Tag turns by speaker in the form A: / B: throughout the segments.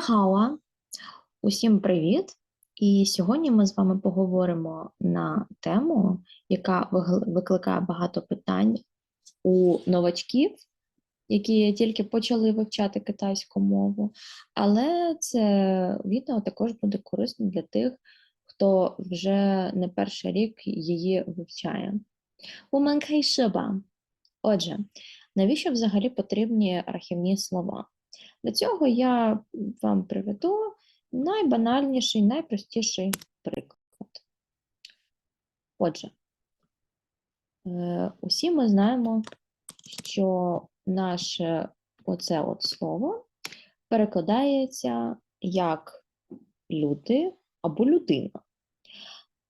A: Хауа. Усім привіт! І сьогодні ми з вами поговоримо на тему, яка викликає багато питань у новачків, які тільки почали вивчати китайську мову. Але це відео також буде корисно для тих, хто вже не перший рік її вивчає. 我们开始吧. Отже, навіщо взагалі потрібні рахівні слова? Для цього я вам приведу найбанальніший, найпростіший приклад. Отже, е, усі ми знаємо, що наше оце от слово перекладається як люди або людина.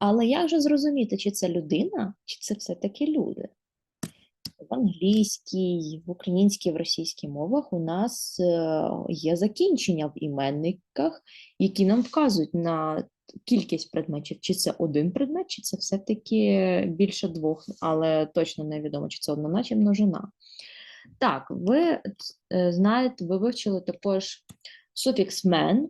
A: Але як же зрозуміти, чи це людина, чи це все-таки люди? В англійській, в українській, в російській мовах у нас е, є закінчення в іменниках, які нам вказують на кількість предметів, чи це один предмет, чи це все-таки більше двох, але точно невідомо, чи це однина, чи множина. Так, ви е, знаєте, ви вивчили також суфікс «мен»,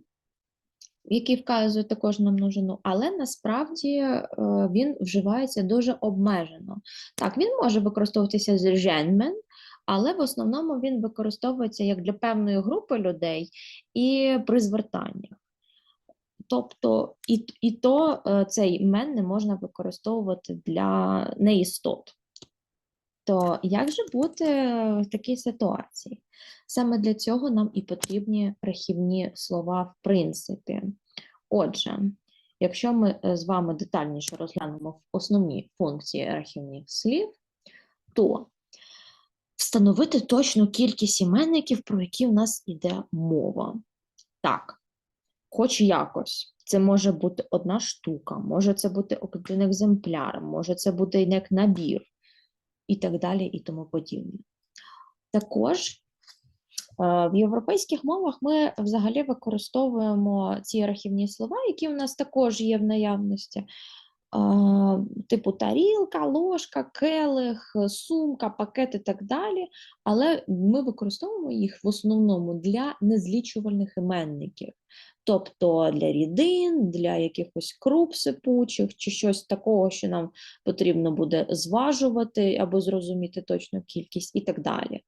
A: який вказує також на множину, але насправді е, він вживається дуже обмежено. Так, він може використовуватися з «женмен», але в основному він використовується як для певної групи людей і при звертаннях. Тобто і, і то е, цей мен не можна використовувати для неістот. То як же бути в такій ситуації? Саме для цього нам і потрібні рахівні слова в принципі. Отже, якщо ми е, з вами детальніше розглянемо основні функції рахівних слів, то встановити точну кількість іменників, про які в нас іде мова. Так, хоч якось. Це може бути одна штука, може це бути один екземпляр, може це бути як набір і так далі, і тому подібне. Також е, в європейських мовах ми взагалі використовуємо ці архівні слова, які в нас також є в наявності. Типу тарілка, ложка, келих, сумка, пакет і так далі. Але ми використовуємо їх в основному для незлічувальних іменників, тобто для рідин, для якихось круп сипучих чи щось такого, що нам потрібно буде зважувати або зрозуміти точну кількість і так далі.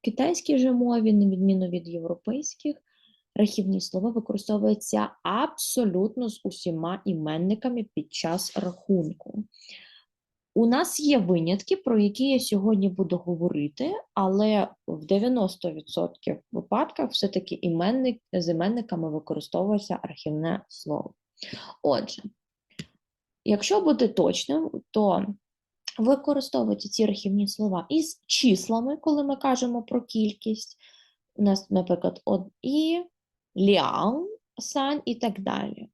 A: В китайській же мові, на відміну від європейських, рахівні слова використовуються абсолютно з усіма іменниками під час рахунку. У нас є винятки, про які я сьогодні буду говорити, але в 90% випадках все-таки іменник, з іменниками використовується рахівне слово. Отже, якщо бути точним, то використовуйте ці рахівні слова із числами, коли ми кажемо про кількість. У нас, наприклад, од і, лян, сан і так далі.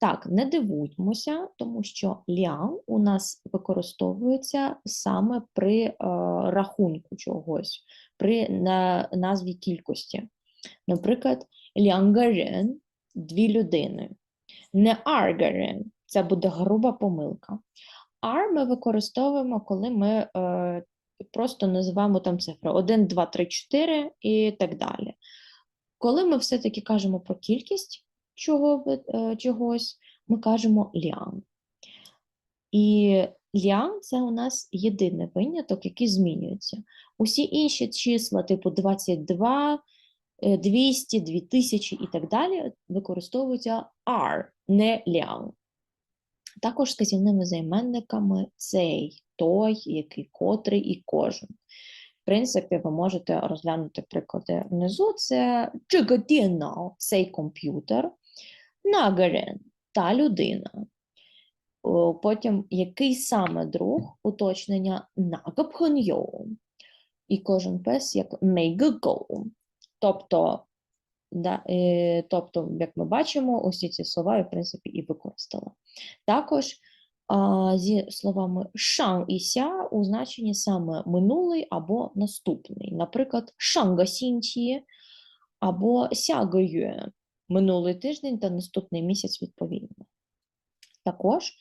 A: Так, не дивуйтеся, тому що лян у нас використовується саме при е, рахунку чогось, при на, назві кількості. Наприклад, лянгарен – дві людини. Не аргарен – це буде груба помилка. Ар ми використовуємо, коли ми е, просто називаємо там цифри 1, 2, 3, 4 і так далі. Коли ми все-таки кажемо про кількість чого, е, чогось, ми кажемо лян. І лян це у нас єдиний виняток, який змінюється. Усі інші числа, типу 22, е, 200, 2000 і так далі, використовуються R, не лян. Також сказівними займенниками цей, той, який, котрий і кожен принципі, ви можете розглянути приклади внизу. Це Джигодіно цей комп'ютер, Нагарен та людина. Потім який саме друг уточнення Нагапханьо. І кожен пес як мейгго. Тобто, да, е, тобто, як ми бачимо, усі ці слова в принципі і використала. Також зі словами шан і ся у значенні саме минулий або наступний. Наприклад, шанга сінті або сягою минулий тиждень та наступний місяць відповідно. Також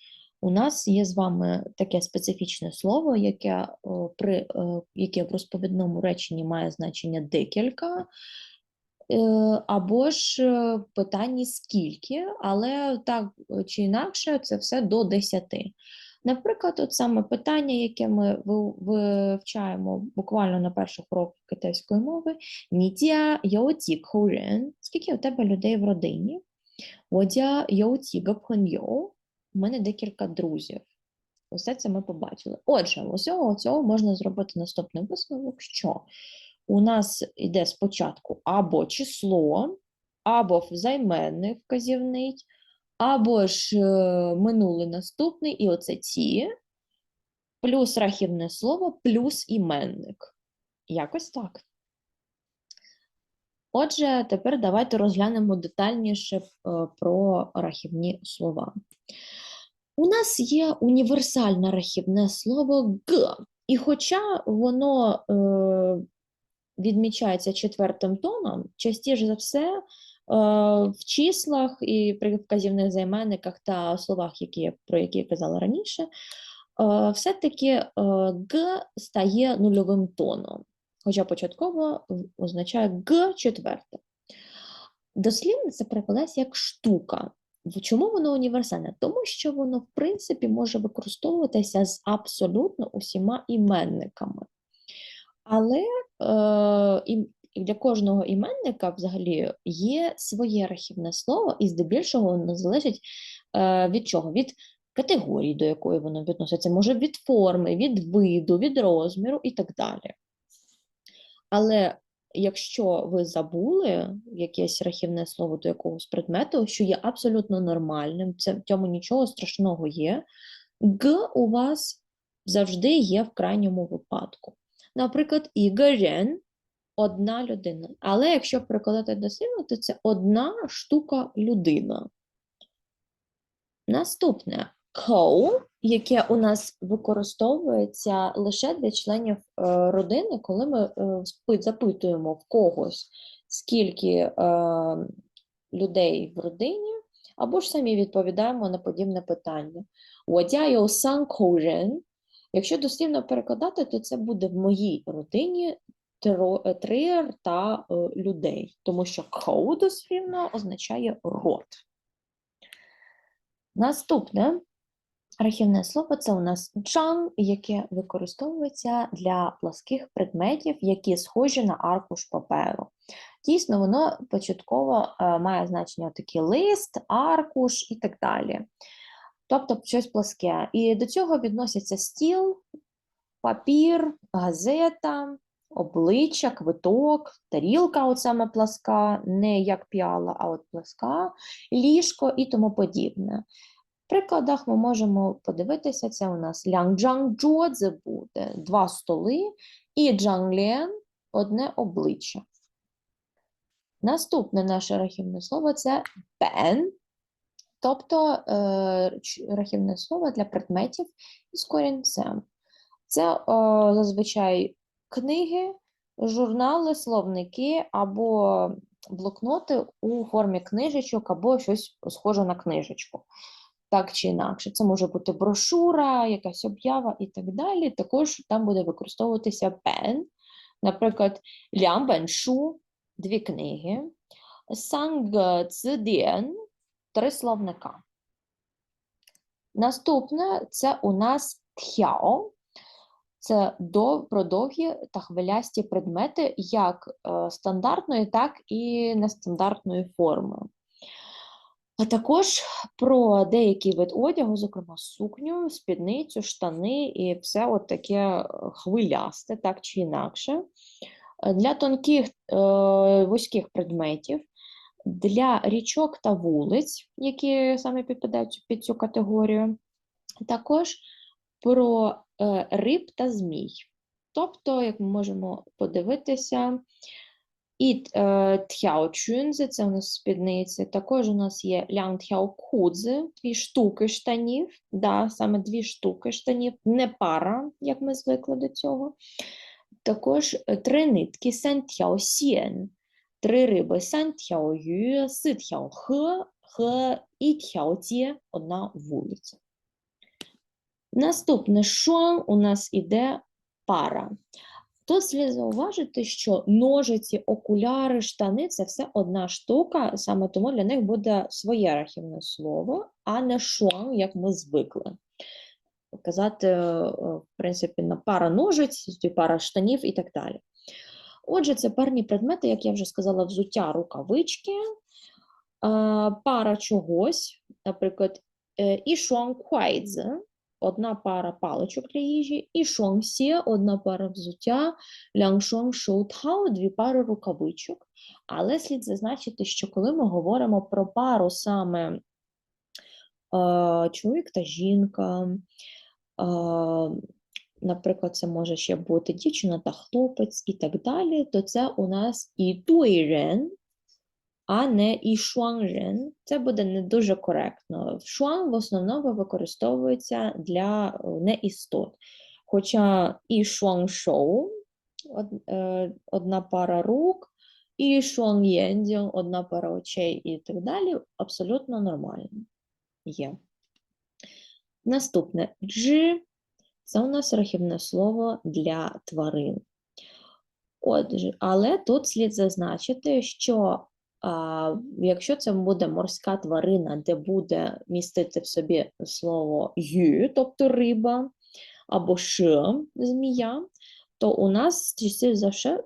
A: У нас є з вами таке специфічне слово, яке, при, е, яке в розповідному реченні має значення декілька, або ж е, в питанні скільки, але так е, чи інакше це все до 10. Наприклад, от саме питання, яке ми вивчаємо буквально на перших уроках китайської мови, «Нідя йоуті коурен» – скільки у тебе людей в родині? «Водя йоуті гапхоньйоу» – у мене декілька друзів. Усе це ми побачили. Отже, усього цього можна зробити наступний висновок, що у нас йде спочатку або число, або займенник вказівний, або ж е, минулий наступний, і оце ті, плюс рахівне слово, плюс іменник. Якось так. Отже, тепер давайте розглянемо детальніше е, про рахівні слова. У нас є універсальне рахівне слово г, і хоча воно е, відмічається четвертим тоном, частіше за все е, в числах і при вказівних займенниках та словах, які, про які я казала раніше, е, все-таки е, г стає нульовим тоном, хоча початково означає г четверте. Дослівно це перекладається як штука. Чому воно універсальне? Тому що воно, в принципі, може використовуватися з абсолютно усіма іменниками. Але е, для кожного іменника взагалі є своє рахівне слово, і здебільшого воно залежить е, від чого? Від категорії, до якої воно відноситься, може від форми, від виду, від розміру і так далі. Але якщо ви забули якесь рахівне слово до якогось предмету, що є абсолютно нормальним, це в цьому нічого страшного є, г у вас завжди є в крайньому випадку. Наприклад, Ігорен одна людина. Але якщо прикладати до символу, то це одна штука людина. Наступне коу, яке у нас використовується лише для членів е, родини, коли ми е, запитуємо в когось, скільки е, людей в родині, або ж самі відповідаємо на подібне питання. Водяйо сан коужен Якщо дослівно перекладати, то це буде в моїй родині е, та е, людей, тому що коу дослівно означає род. Наступне рахівне слово це у нас джан, яке використовується для плоских предметів, які схожі на аркуш паперу. Дійсно, воно початково е, має значення такий лист, аркуш і так далі. Тобто щось плоске. І до цього відносяться стіл, папір, газета, обличчя, квиток, тарілка, от саме пласка, не як піала, а от пласка, ліжко і тому подібне. В прикладах ми можемо подивитися, це у нас лянг-джанг-джо, буде два столи, і джанглен – одне обличчя. Наступне наше рахівне слово це пен, тобто е, рахівне слово для предметів із корінцем. Це е, зазвичай книги, журнали, словники або блокноти у формі книжечок, або щось схоже на книжечку. Так чи інакше, це може бути брошура, якась об'ява і так далі. Також там буде використовуватися пен, наприклад, лямбеншу, дві книги, санг циден, три словника. Наступне це у нас тхяо. Це до, про довгі та хвилясті предмети як е, стандартної, так і нестандартної форми. А також про деякий вид одягу, зокрема сукню, спідницю, штани і все от таке е, хвилясте, так чи інакше. Для тонких е, вузьких предметів, для річок та вулиць, які саме підпадають під цю категорію, також про е, риб та змій. Тобто, як ми можемо подивитися, і е, тхяочунзи, це у нас спідниці, також у нас є лянтхяокудзи, дві штуки штанів, да, саме дві штуки штанів, не пара, як ми звикли до цього. Також е, три нитки сянтхяосін, три риби сянтхяою, ситхяохе, хе і тхяоті, одна вулиця. Наступне шуан у нас іде пара. Тут слід зауважити, що ножиці, окуляри, штани це все одна штука, саме тому для них буде своє рахівне слово, а не шуан, як ми звикли. Казати, е, в принципі, на пара ножиць, пара штанів і так далі. Отже, це парні предмети, як я вже сказала, взуття, рукавички, е, пара чогось, наприклад, е, і шуанквайдзе, одна пара паличок для їжі, і шуансє, одна пара взуття, ляншуан шоутхау, дві пари рукавичок. Але слід зазначити, що коли ми говоримо про пару саме е, чоловік та жінка, наприклад, це може ще бути дівчина та хлопець і так далі, то це у нас і туйрен, а не і шуанжен. Це буде не дуже коректно. Шуан в основному використовується для неістот. Хоча і шуаншоу, е, одна пара рук, і шуан'єндзьон, одна пара очей і так далі, абсолютно нормально є. Наступне джи це у нас рахівне слово для тварин. Отже, але тут слід зазначити, що а, якщо це буде морська тварина, де буде містити в собі слово ю, тобто риба, або ш, змія, то у нас частіше за все,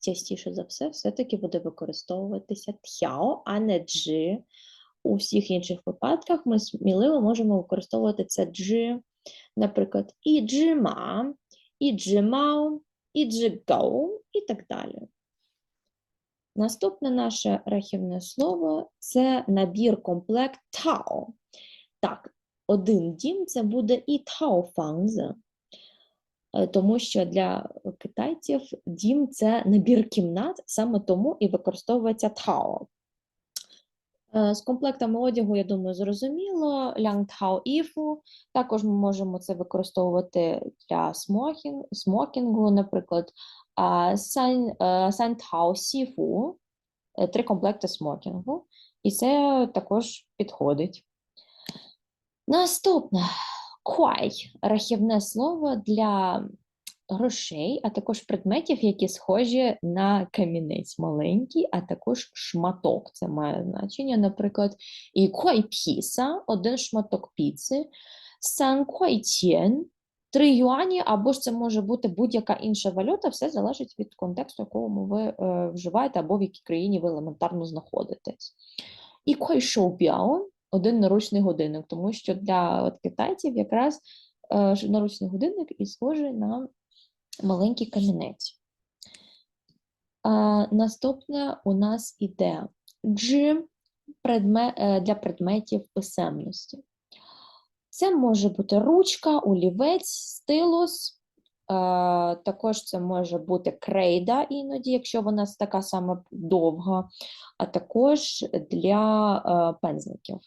A: частіше за все все-таки буде використовуватися тхяо, а не джи. У всіх інших випадках ми сміливо можемо використовувати це джи, наприклад, і джима, і і так далі. Наступне наше рахівне слово це набір комплект тао. Так, один дім це буде і таофанзе, тому що для китайців дім це набір кімнат, саме тому і використовується тао. Е, З комплектами одягу, я думаю, зрозуміло. Лянгтау іфу. Також ми можемо це використовувати для смокінг, смокінгу, наприклад, а, сан, е, сіфу, е, три комплекти смокінгу. І це також підходить. Наступне куай рахівне слово для грошей, а також предметів, які схожі на камінець маленький, а також шматок. Це має значення, наприклад, і піса, один шматок піци, сан тєн, три юані, або ж це може бути будь-яка інша валюта, все залежить від контексту, якому ви е, вживаєте, або в якій країні ви елементарно знаходитесь. І куай шоубяо, один наручний годинник, тому що для от, китайців якраз е, наручний годинник і схожий на маленький камінець. А, наступне у нас іде предме, е, для предметів писемності. Це може бути ручка, олівець, стилус. е, Також це може бути крейда іноді, якщо вона така саме довга, а також для е, пензликів.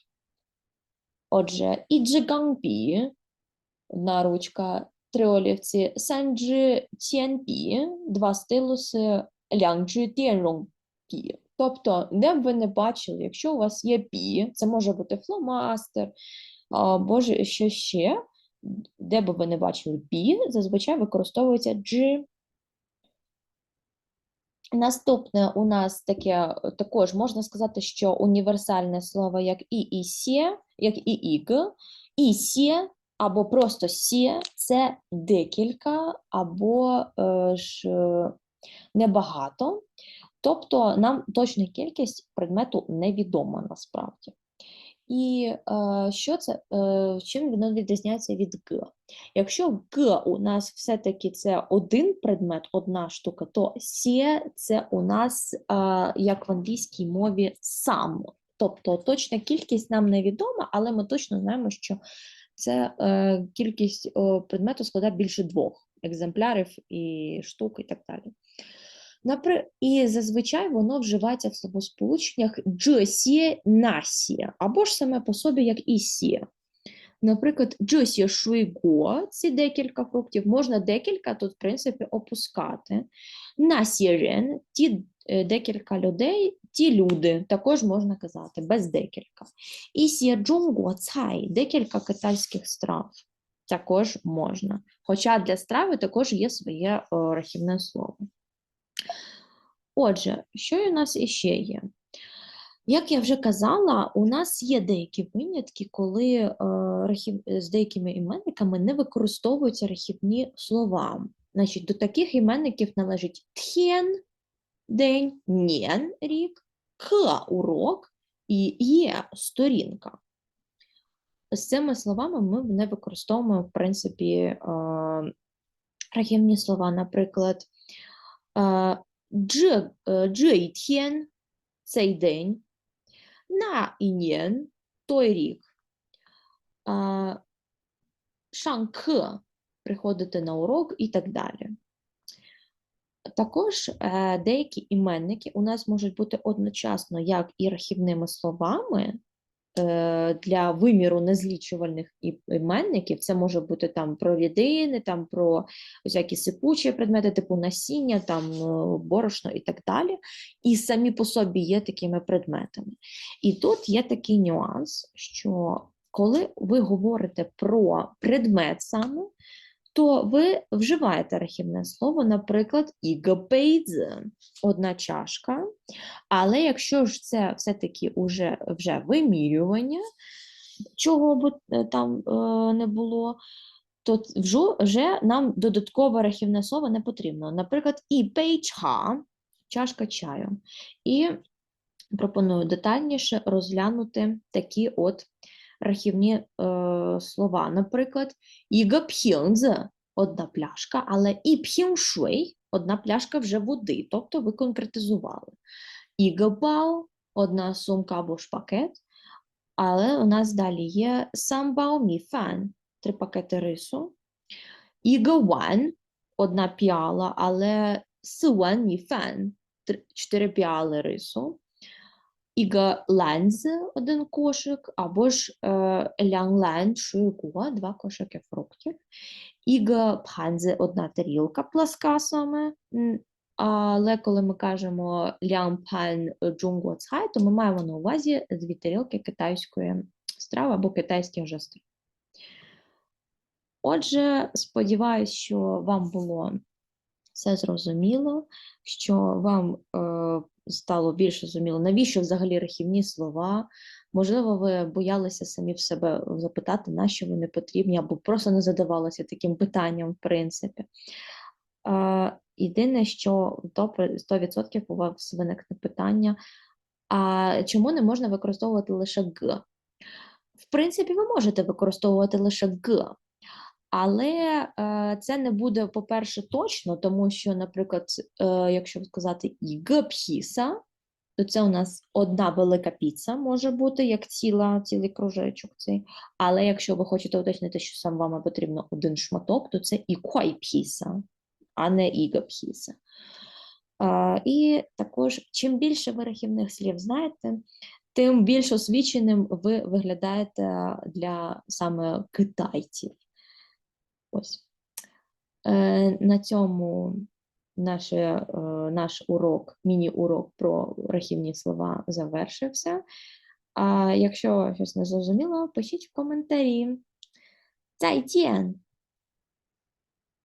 A: Отже, і іджигангбі, одна ручка, три олівці, санджи тєнбі, два стилуси, лянджи тєнронgbі. Тобто, де б ви не бачили, якщо у вас є бі, це може бути фломастер, або ж що ще, де б ви не бачили бі, зазвичай використовується джи. Наступне у нас таке також можна сказати, що універсальне слово як і і сє, як і іг, і сє або просто сє це декілька, або е, ж небагато. Тобто нам точна кількість предмету невідома насправді. І е, що це, е, чим воно відрізняється від Г? Якщо Г у нас все-таки це один предмет, одна штука, то сє це у нас, е, як в англійській мові, сам. Тобто точна кількість нам невідома, але ми точно знаємо, що це е, кількість е, предмету складає більше двох екземплярів і штук, і так далі. Напри... І зазвичай воно вживається в словосполученнях джосі насі, або ж саме по собі як ісі. Наприклад, джосі шуйго це декілька фруктів, можна декілька тут, в принципі, опускати. Насірен ті е, декілька людей, ті люди, також можна казати, без декілька. Ісі джунго цай, декілька китайських страв. також можна. Хоча для страви також є своє е, рахівне слово. Отже, що у нас іще є? Як я вже казала, у нас є деякі винятки, коли е, рахів, з деякими іменниками не використовуються рахівні слова. Значить, до таких іменників належить тхєн, день, нєн, рік, к урок і є сторінка. З цими словами ми не використовуємо, в принципі, е, рахівні слова, наприклад, е, дж, е, цей день, на інєн той рік, е, шанк приходити на урок і так далі. Також е, деякі іменники у нас можуть бути одночасно як і рахівними словами е, для виміру незлічувальних іменників. Це може бути там про рідини, там про всякі сипучі предмети, типу насіння, там е, борошно і так далі. І самі по собі є такими предметами. І тут є такий нюанс, що коли ви говорите про предмет саме, то ви вживаєте рахівне слово, наприклад, ігопейдзе одна чашка. Але якщо ж це все-таки уже, вже вимірювання, чого б е, там е, не було, то вже, вже нам додаткове рахівне слово не потрібно. Наприклад, і пейчха, чашка чаю. І пропоную детальніше розглянути такі от рахівні е, слова. Наприклад, Іга пхінзе одна пляшка, але і пхіншуй одна пляшка вже води, тобто ви конкретизували. Іга бао одна сумка або ж пакет, але у нас далі є самбао міфан три пакети рису. Іга ван одна піала, але суан міфан чотири піали рису. Іга ленз один кошик, або ж е, лян шуйгуа, два кошики фруктів. Іга пханзе одна тарілка пласка саме. Але коли ми кажемо лян пан джунго цхай, то ми маємо на увазі дві тарілки китайської страви або китайських вже. Отже, сподіваюся, що вам було все зрозуміло, що вам е, стало більше зрозуміло, навіщо взагалі рахівні слова. Можливо, ви боялися самі в себе запитати, на що вони потрібні, або просто не задавалися таким питанням, в принципі. Єдине, що при- 100% у вас виникне питання, а чому не можна використовувати лише г? В принципі, ви можете використовувати лише г, але е, це не буде, по-перше, точно, тому що, наприклад, е, якщо сказати пхіса, то це у нас одна велика піца може бути, як ціла, цілий кружечок цей. Але якщо ви хочете уточнити, що сам вам потрібно один шматок, то це ікуай пхіса, а не. Е, і також, чим більше ви рахівних слів знаєте, тим більш освіченим ви виглядаєте для саме китайців. Ось. Е, на цьому наш, е, наш урок, міні-урок про рахівні слова завершився. А якщо щось не зрозуміло, пишіть в коментарі. 再见!